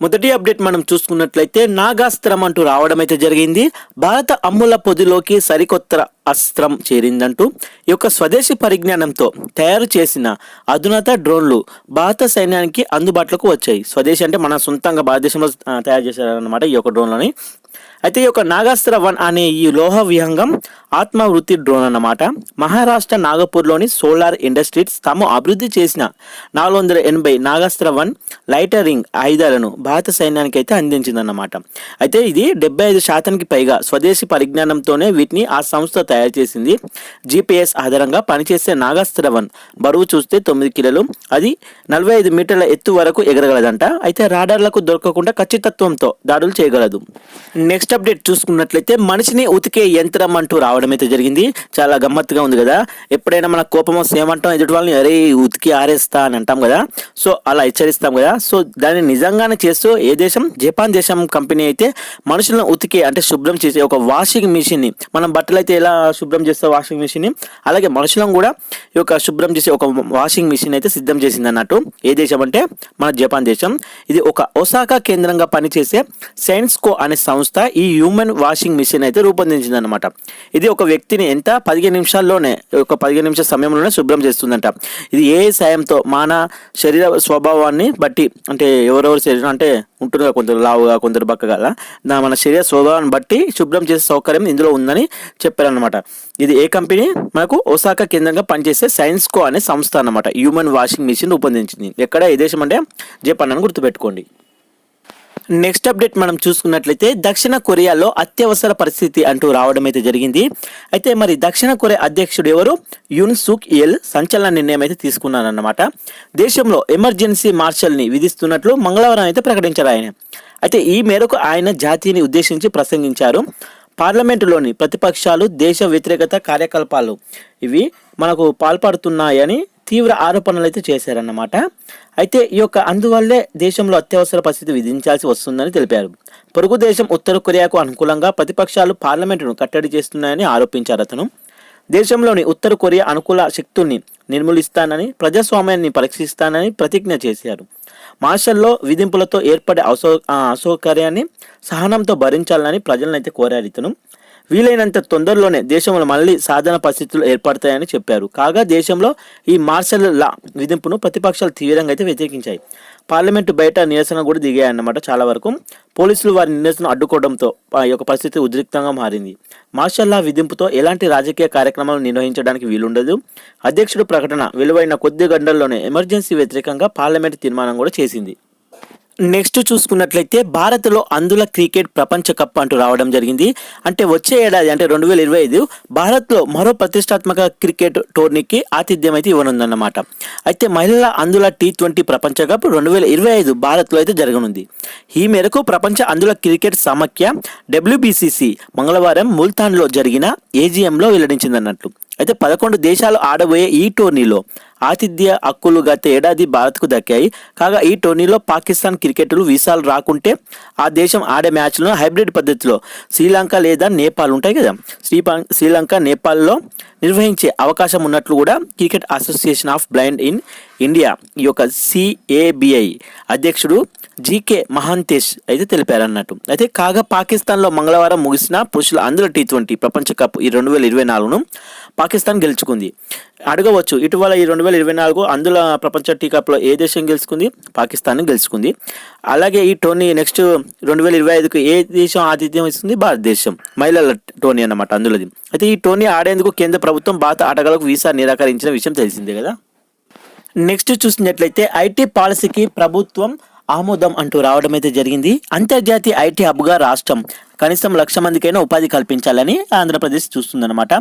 మొదటి అప్డేట్ మనం చూసుకున్నట్లయితే నాగాస్త్రం అంటూ రావడం అయితే జరిగింది. భారత అమ్ముల పొదిలోకి సరికొత్త అస్త్రం చేరిందంటూ ఈ యొక్క స్వదేశీ పరిజ్ఞానంతో తయారు చేసిన అధునాత డ్రోన్లు భారత సైన్యానికి అందుబాటులోకి వచ్చాయి. స్వదేశీ అంటే మన సొంతంగా భారతదేశంలో తయారు చేశారన్నమాట ఈ యొక్క డ్రోన్లని. అయితే ఈ యొక్క నాగాస్త్ర వన్ అనే ఈ లోహ విహంగం ఆత్మవృత్తి డ్రోన్ అన్నమాట. మహారాష్ట్ర నాగపూర్లోని సోలార్ ఇండస్ట్రీస్ తాము అభివృద్ధి చేసిన నాలుగు వందల ఎనభై నాగాస్త్ర వన్ లైటరింగ్ ఆయుధాలను భారత సైన్యానికి అయితే అందించిందన్నమాట. అయితే ఇది డెబ్బై ఐదు శాతానికి పైగా స్వదేశీ పరిజ్ఞానంతోనే వీటిని ఆ సంస్థ తయారు చేసింది. జీపీఎస్ ఆధారంగా పనిచేసే నాగాస్త్ర వన్ బరువు చూస్తే తొమ్మిది కిలోలు అది నలభై ఐదు మీటర్ల ఎత్తు వరకు ఎగరగలదంట. అయితే రాడార్లకు దొరకకుండా ఖచ్చితత్వంతో దాడులు చేయగలదు. నెక్స్ట్ అప్డేట్ చూసుకున్నట్లయితే మనిషిని ఉతికే యంత్రం అంటూ రావడం అయితే జరిగింది. చాలా గమ్మత్తుగా ఉంది కదా. ఎప్పుడైనా మన కోపం వస్తే ఏమంటాం ఎదుటి వాళ్ళని అరే ఉతికి ఆరేస్తా అని అంటాం కదా. సో అలా హెచ్చరిస్తాం కదా. సో దాన్ని నిజంగానే చేస్తూ ఏ దేశం? జపాన్ దేశం కంపెనీ అయితే మనుషులను ఉతికే అంటే శుభ్రం చేసే ఒక వాషింగ్ మిషన్ని మనం బట్టలు అయితే ఎలా శుభ్రం చేస్తే వాషింగ్ మిషన్ అలాగే మనుషులను కూడా ఈ యొక్క శుభ్రం చేసే ఒక వాషింగ్ మిషన్ అయితే సిద్ధం చేసింది అన్నట్టు ఏ దేశం అంటే మన జపాన్ దేశం. ఇది ఒక ఒసాకా కేంద్రంగా పనిచేసే సైన్స్కో అనే సంస్థ ఈ ఈ హ్యూమన్ వాషింగ్ మిషన్ అయితే రూపొందించింది అనమాట ఇది ఒక వ్యక్తిని ఎంత? పదిహేను నిమిషాల్లోనే ఒక పదిహేను నిమిషాల సమయంలోనే శుభ్రం చేస్తుందంట. ఇది ఏ సాయంతో? మన శరీర స్వభావాన్ని బట్టి అంటే ఎవరెవరు శరీరం అంటే ఉంటుందిగా కొందరు లావుగా కొందరు బక్కగా నా మన శరీర స్వభావాన్ని బట్టి శుభ్రం చేసే సౌకర్యం ఇందులో ఉందని చెప్పారనమాట ఇది ఏ కంపెనీ? మనకు ఒసాకా కేంద్రంగా పనిచేసే సైన్స్కో అనే సంస్థ అనమాట హ్యూమన్ వాషింగ్ మిషన్ రూపొందించింది. ఎక్కడ? ఏ దేశం అంటే జపాన్ అని గుర్తుపెట్టుకోండి. నెక్స్ట్ అప్డేట్ మనం చూసుకున్నట్లయితే దక్షిణ కొరియాలో అత్యవసర పరిస్థితి అంటూ రావడం అయితే జరిగింది. అయితే మరి దక్షిణ కొరియా అధ్యక్షుడు ఎవరు? యున్ సుక్ ఎల్ సంచలన నిర్ణయం అయితే తీసుకున్నారన్నమాట. దేశంలో ఎమర్జెన్సీ మార్షల్ని విధిస్తున్నట్లు మంగళవారం అయితే ప్రకటించారు ఆయన. అయితే ఈ మేరకు ఆయన జాతీయని ఉద్దేశించి ప్రసంగించారు. పార్లమెంటులోని ప్రతిపక్షాలు దేశ వ్యతిరేకత కార్యకలాపాలు ఇవి మనకు పాల్పడుతున్నాయని తీవ్ర ఆరోపణలు అయితే చేశారన్నమాట. అయితే ఈ యొక్క అందువల్లే దేశంలో అత్యవసర పరిస్థితి విధించాల్సి వస్తుందని తెలిపారు. పొరుగు దేశం ఉత్తర కొరియాకు అనుకూలంగా ప్రతిపక్షాలు పార్లమెంటును కట్టడి చేస్తున్నాయని ఆరోపించారు అతను. దేశంలోని ఉత్తర కొరియా అనుకూల శక్తుల్ని నిర్మూలిస్తానని ప్రజాస్వామ్యాన్ని పరీక్షిస్తానని ప్రతిజ్ఞ చేశారు. మార్షల్లో విధింపులతో ఏర్పడే అసౌ ఆ అసౌకర్యాన్ని సహనంతో భరించాలని ప్రజలను అయితే కోరారు ఇతను. వీలైనంత తొందరలోనే దేశంలో మళ్ళీ సాధారణ పరిస్థితులు ఏర్పడతాయని చెప్పారు. కాగా దేశంలో ఈ మార్షల్ లా విధింపును ప్రతిపక్షాలు తీవ్రంగా అయితే వ్యతిరేకించాయి. పార్లమెంటు బయట నిరసన కూడా దిగాయన్నమాట చాలా వరకు. పోలీసులు వారి నిరసన అడ్డుకోవడంతో ఆ యొక్క పరిస్థితి ఉద్రిక్తంగా మారింది. మార్షల్ లా విధింపుతో ఎలాంటి రాజకీయ కార్యక్రమాలు నిర్వహించడానికి వీలుండదు. అధ్యక్షుడు ప్రకటన వెలువైన కొద్ది గంటల్లోనే ఎమర్జెన్సీ వ్యతిరేకంగా పార్లమెంటు తీర్మానం కూడా చేసింది. నెక్స్ట్ చూసుకున్నట్లయితే భారత్లో అందుల క్రికెట్ ప్రపంచ కప్ అంటూ రావడం జరిగింది. అంటే వచ్చే ఏడాది అంటే రెండు వేల ఇరవై ఐదు భారత్లో మరో ప్రతిష్టాత్మక క్రికెట్ టోర్నీకి ఆతిథ్యం అయితే ఇవ్వనుందన్నమాట. అయితే మహిళల అందుల టీ ట్వంటీ ప్రపంచ కప్ రెండు వేల ఇరవై ఐదు భారత్లో అయితే జరగనుంది. ఈ మేరకు ప్రపంచ అందుల క్రికెట్ సమాఖ్య డబ్ల్యూబీసీసీ మంగళవారం ముల్తాన్లో జరిగిన ఏజీఎంలో వెల్లడించిందన్నట్లు అయితే పదకొండు దేశాలు ఆడబోయే ఈ టోర్నీలో ఆతిథ్య హక్కులు గత ఏడాది భారత్కు దక్కాయి. కాగా ఈ టోర్నీలో పాకిస్తాన్ క్రికెటర్లు వీసాలు రాకుంటే ఆ దేశం ఆడే మ్యాచ్లను హైబ్రిడ్ పద్ధతిలో శ్రీలంక లేదా నేపాల్ ఉంటాయి కదా. శ్రీపా శ్రీలంక నేపాల్లో నిర్వహించే అవకాశం ఉన్నట్లు కూడా cricket association of blind in India ఈ యొక్క సిఏబిఐ అధ్యక్షుడు జీకే మహాంతేష్ అయితే తెలిపారన్నట్టు. అయితే కాగా పాకిస్తాన్లో మంగళవారం ముగిసిన పురుషుల అందుల టీ ట్వంటీ ప్రపంచ కప్ ఈ రెండు వేల ఇరవై నాలుగును పాకిస్తాన్ గెలుచుకుంది. అడగవచ్చు ఇటీవల ఈ రెండు వేల ఇరవై నాలుగు అందుల ప్రపంచ టీ కప్లో ఏ దేశం గెలుచుకుంది? పాకిస్తాన్ గెలుచుకుంది. అలాగే ఈ టోర్నీ నెక్స్ట్ రెండు వేల ఇరవై ఐదుకు ఏ దేశం ఆతిథ్యం ఇస్తుంది? భారతదేశం. మహిళల టోర్నీ అన్నమాట అందులోది. అయితే ఈ టోర్నీ ఆడేందుకు కేంద్ర ప్రభుత్వం భారత ఆటగాళ్ళకు వీసా నిరాకరించిన విషయం తెలిసిందే కదా? నెక్స్ట్ చూసినట్లయితే ఐటీ పాలసీకి ప్రభుత్వం ఆమోదం అంటూ రావడం అయితే జరిగింది. అంతర్జాతీయ ఐటీ హబ్గా రాష్ట్రం కనీసం లక్ష మందికైనా ఉపాధి కల్పించాలని ఆంధ్రప్రదేశ్ చూస్తుందన్నమాట.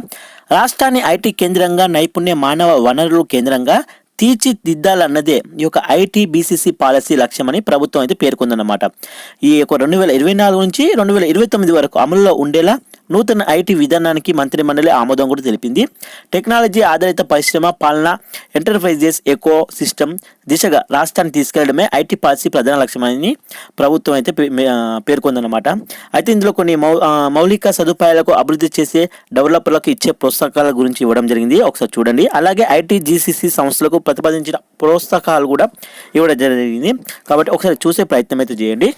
రాష్ట్రాన్ని ఐటీ కేంద్రంగా నైపుణ్య మానవ వనరులు కేంద్రంగా తీర్చిదిద్దాలన్నదే ఈ యొక్క ఐటీ బీసీసీ పాలసీ లక్ష్యమని ప్రభుత్వం అయితే పేర్కొందన్నమాట. ఈ యొక్క రెండు వేల ఇరవై నాలుగు నుంచి రెండు వేల ఇరవై తొమ్మిది వరకు అమలులో ఉండేలా నూతన ఐటీ విధానానికి మంత్రి మండలి ఆమోదం కూడా తెలిపింది. టెక్నాలజీ ఆధారిత పరిశ్రమ పాలన ఎంటర్ప్రైజెస్ ఎకో సిస్టమ్ దిశగా రాష్ట్రాన్ని తీసుకెళ్ళడమే ఐటీ పాలసీ ప్రధాన లక్ష్యమని ప్రభుత్వం అయితే పే- పేర్కొందన్నమాట. అయితే ఇందులో కొన్ని మౌ మౌలిక సదుపాయాలకు అభివృద్ధి చేసే డెవలపర్లకు ఇచ్చే ప్రోత్సాహకాల గురించి ఇవ్వడం జరిగింది. ఒకసారి చూడండి. అలాగే ఐటీ జీసీసీ సంస్థలకు ప్రతిపాదించిన ప్రోత్సాహకాలు కూడా ఇవ్వడం జరిగింది. కాబట్టి ఒకసారి చూసే ప్రయత్నం అయితే చేయండి.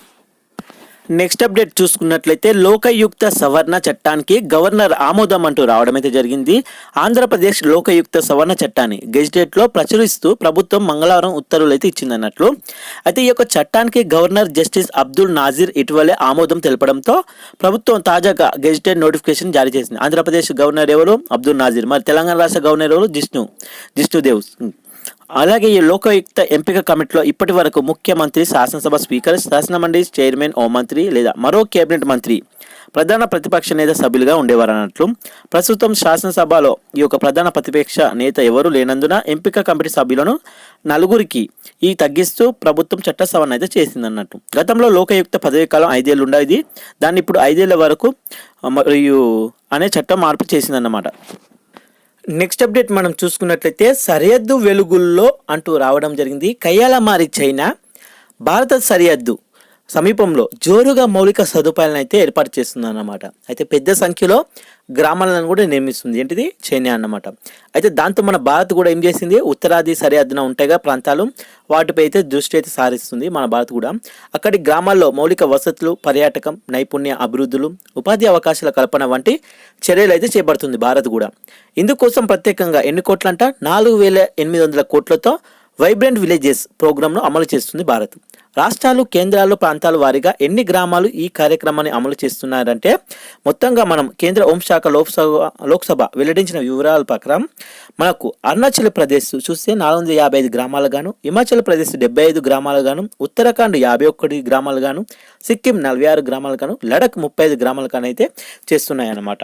నెక్స్ట్ అప్డేట్ చూసుకున్నట్లయితే లోకయుక్త సవరణ చట్టానికి గవర్నర్ ఆమోదం అంటూ రావడం అయితే జరిగింది. ఆంధ్రప్రదేశ్ లోకయుక్త సవరణ చట్టాన్ని గెజిటెట్లో ప్రచురిస్తూ ప్రభుత్వం మంగళవారం ఉత్తర్వులు అయితే ఇచ్చిందన్నట్లు. అయితే ఈ యొక్క చట్టానికి గవర్నర్ జస్టిస్ అబ్దుల్ నాజీర్ ఇటీవలే ఆమోదం తెలపడంతో ప్రభుత్వం తాజాగా గెజిటెడ్ నోటిఫికేషన్ జారీ చేసింది. ఆంధ్రప్రదేశ్ గవర్నర్ ఎవరు? అబ్దుల్ నాజీర్. మరి తెలంగాణ రాష్ట్ర గవర్నర్ ఎవరు? జిష్ణు. జిష్ణుదేవ్ అలాగే ఈ లోకయుక్త ఎంపిక కమిటీలో ఇప్పటి వరకు ముఖ్యమంత్రి శాసనసభ స్పీకర్ శాసనమండలి చైర్మన్ ఓ మంత్రి లేదా మరో కేబినెట్ మంత్రి ప్రధాన ప్రతిపక్ష నేత సభ్యులుగా ఉండేవారు అన్నట్లు ప్రస్తుతం శాసనసభలో ఈ యొక్క ప్రధాన ప్రతిపక్ష నేత ఎవరు లేనందున ఎంపిక కమిటీ సభ్యులను నలుగురికి ఈ తగ్గిస్తూ ప్రభుత్వం చట్ట సవరణ అయితే చేసింది అన్నట్టు గతంలో లోకయుక్త పదవీ కాలం ఐదేళ్ళు ఉండేది. దాన్ని ఇప్పుడు ఐదేళ్ళ వరకు మరియు అనే చట్టం మార్పు చేసిందన్నమాట. నెక్స్ట్ అప్డేట్ మనం చూసుకున్నట్లయితే సరిహద్దు వెలుగుల్లో అంటూ రావడం జరిగింది. కయ్యాలమారి చైనా భారత సరిహద్దు. సమీపంలో జోరుగా మౌలిక సదుపాయాలను అయితే ఏర్పాటు చేస్తుంది అన్నమాట అయితే పెద్ద సంఖ్యలో గ్రామాలను కూడా నిర్మిస్తుంది. ఏంటిది? చైనా అన్నమాట. అయితే దాంతో మన భారత్ కూడా ఏం చేసింది? ఉత్తరాది సరిహద్దున ఉంటాయిగా ప్రాంతాలు వాటిపై అయితే దృష్టి అయితే సారిస్తుంది మన భారత్ కూడా. అక్కడి గ్రామాల్లో మౌలిక వసతులు పర్యాటకం నైపుణ్య అభివృద్ధులు ఉపాధి అవకాశాల కల్పన వంటి చర్యలు అయితే చేపడుతుంది భారత్ కూడా. ఇందుకోసం ప్రత్యేకంగా ఎన్ని కోట్లంట? నాలుగు వేల ఎనిమిది వందల కోట్లతో వైబ్రెంట్ విలేజెస్ ప్రోగ్రాంను అమలు చేస్తుంది భారత్. రాష్ట్రాలు కేంద్రాలు ప్రాంతాల వారీగా ఎన్ని గ్రామాలు ఈ కార్యక్రమాన్ని అమలు చేస్తున్నారంటే మొత్తంగా మనం కేంద్ర హోంశాఖ లోక్సభ లోక్సభ వెల్లడించిన వివరాల ప్రకారం మనకు అరుణాచల్ ప్రదేశ్ చూస్తే నాలుగు వందల యాభై ఐదు గ్రామాలు గాను హిమాచల్ ప్రదేశ్ డెబ్బై ఐదు గ్రామాలు గాను ఉత్తరాఖండ్ యాభై ఒక్కటి గ్రామాలు గాను సిక్కిం నలభై ఆరు గ్రామాలు గాను లడక్ ముప్పై ఐదు గ్రామాలు గాను అయితే చేస్తున్నాయన్నమాట.